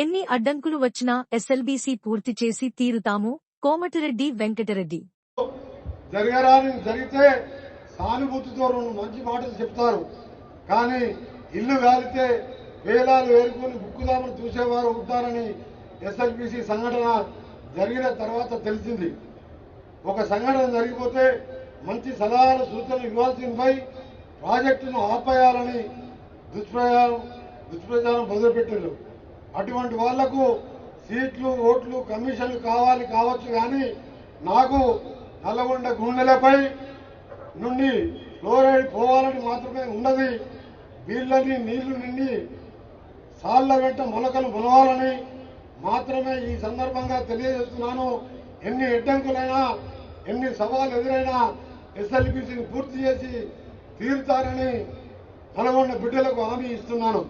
ఎన్ని అడ్డంకులు వచ్చినా ఎస్ఎల్బీసీ పూర్తి చేసి తీరుతాము. కోమటిరెడ్డి వెంకటరెడ్డి. జరగరాని జరిగితే సానుభూతితో రెండు మంచి మాటలు చెప్తారు. కానీ ఇల్లు కాలితే వేలాలు వేరుకొని బుక్కుదామని చూసేవారు ఉంటారని ఎస్ఎల్బిసి సంఘటన జరిగిన తర్వాత తెలిసింది. ఒక సంఘటన జరిగిపోతే మంచి సలహాలు సూచనలు ఇవ్వాల్సిందిపై ప్రాజెక్టును ఆపేయాలని దుష్ప్రచారం దుష్ప్రచారం మొదలుపెట్టారు అటువంటి వాళ్ళకు సీట్లు ఓట్లు కమిషన్లు కావాలి కావచ్చు కానీ నాకు నల్లగొండ గుండెలపై నుండి ఫ్లోరైడ్ పోవాలని మాత్రమే ఉన్నది. వీళ్ళని నీళ్ళు నిండి సాళ్ళ వెంట మొలకలు మొలవాలని మాత్రమే ఈ సందర్భంగా తెలియజేస్తున్నాను. ఎన్ని అడ్డంకులైనా ఎన్ని సవాలు ఎదురైనా ఎస్ఎల్బిసిని పూర్తి చేసి తీరుతారని నల్గొండ బిడ్డలకు హామీ ఇస్తున్నాను.